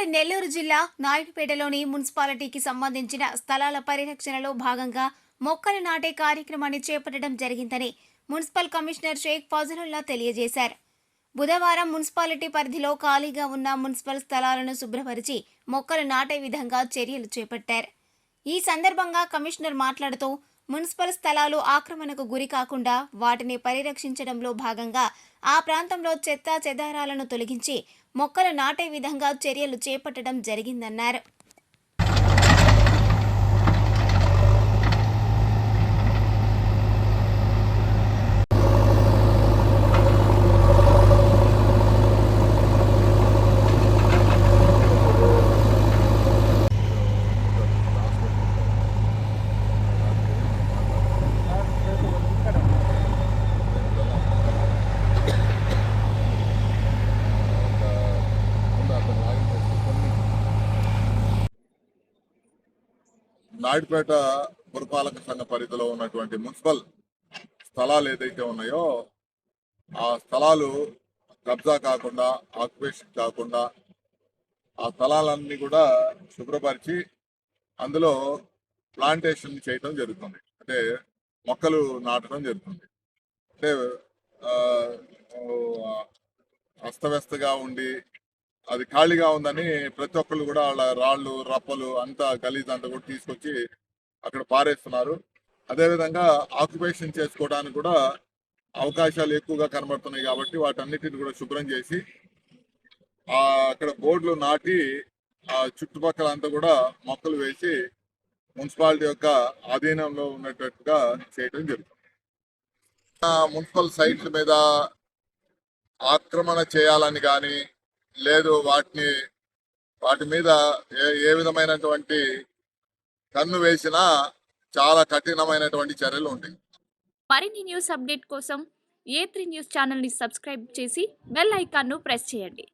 నెల్లూరు జిల్లా నాయుడుపేటలోని మున్సిపాలిటీకి సంబంధించిన స్థలాల పరిరక్షణలో భాగంగా మొక్కలు నాటే కార్యక్రమాన్ని చేపట్టడం జరిగిందని మున్సిపల్ కమిషనర్ షేక్ ఫజలుల్లా తెలియజేశారు. బుధవారం మున్సిపాలిటీ పరిధిలో ఖాళీగా ఉన్న మున్సిపల్ స్థలాలను శుభ్రపరిచి మొక్కలు నాటే విధంగా చర్యలు చేపట్టారు. ఈ సందర్భంగా కమిషనర్ మాట్లాడుతూ మున్సిపల్ స్థలాలు ఆక్రమణకు గురి కాకుండా వాటిని పరిరక్షించడంలో భాగంగా ఆ ప్రాంతంలో చెత్త చెదారాలను తొలగించి మొక్కలు నాటే విధంగా చర్యలు చేపట్టడం జరిగిందన్నారు. నాయుడుపేట పురపాలక సంఘ పరిధిలో ఉన్నటువంటి మున్సిపల్ స్థలాలు ఏదైతే ఉన్నాయో ఆ స్థలాలు కబ్జా కాకుండా ఆక్యుపేషన్ కాకుండా ఆ స్థలాలన్నీ కూడా శుభ్రపరిచి అందులో ప్లాంటేషన్ చేయటం జరుగుతుంది. అంటే మొక్కలు నాటడం జరుగుతుంది. అంటే అస్తవ్యస్తగా ఉండి అది ఖాళీగా ఉందని ప్రతి ఒక్కళ్ళు కూడా వాళ్ళ రాళ్ళు రప్పలు అంతా గలీజ్ అంతా కూడా తీసుకొచ్చి అక్కడ పారేస్తున్నారు. అదేవిధంగా ఆక్యుపేషన్ చేసుకోవడానికి కూడా అవకాశాలు ఎక్కువగా కనబడుతున్నాయి కాబట్టి వాటన్నిటిని కూడా శుభ్రం చేసి ఆ అక్కడ బోర్డులు నాటి ఆ చుట్టుపక్కల అంతా కూడా మొక్కలు వేసి మున్సిపాలిటీ యొక్క ఆధీనంలో ఉన్నట్టుగా చేయడం జరుగుతుంది. ఆ మున్సిపల్ సైట్ల మీద ఆక్రమణ చేయాలని కానీ లేదు వాటిని వాటి మీద ఏ ఏ విధమైనటువంటి కన్ను వేసినా చాలా కఠినమైనటువంటి చర్యలు ఉంటాయి. మరిన్ని న్యూస్ అప్డేట్ కోసం ఏ త్రీ న్యూస్ ఛానల్ని సబ్స్క్రైబ్ చేసి బెల్ ఐకాన్ను ప్రెస్ చేయండి.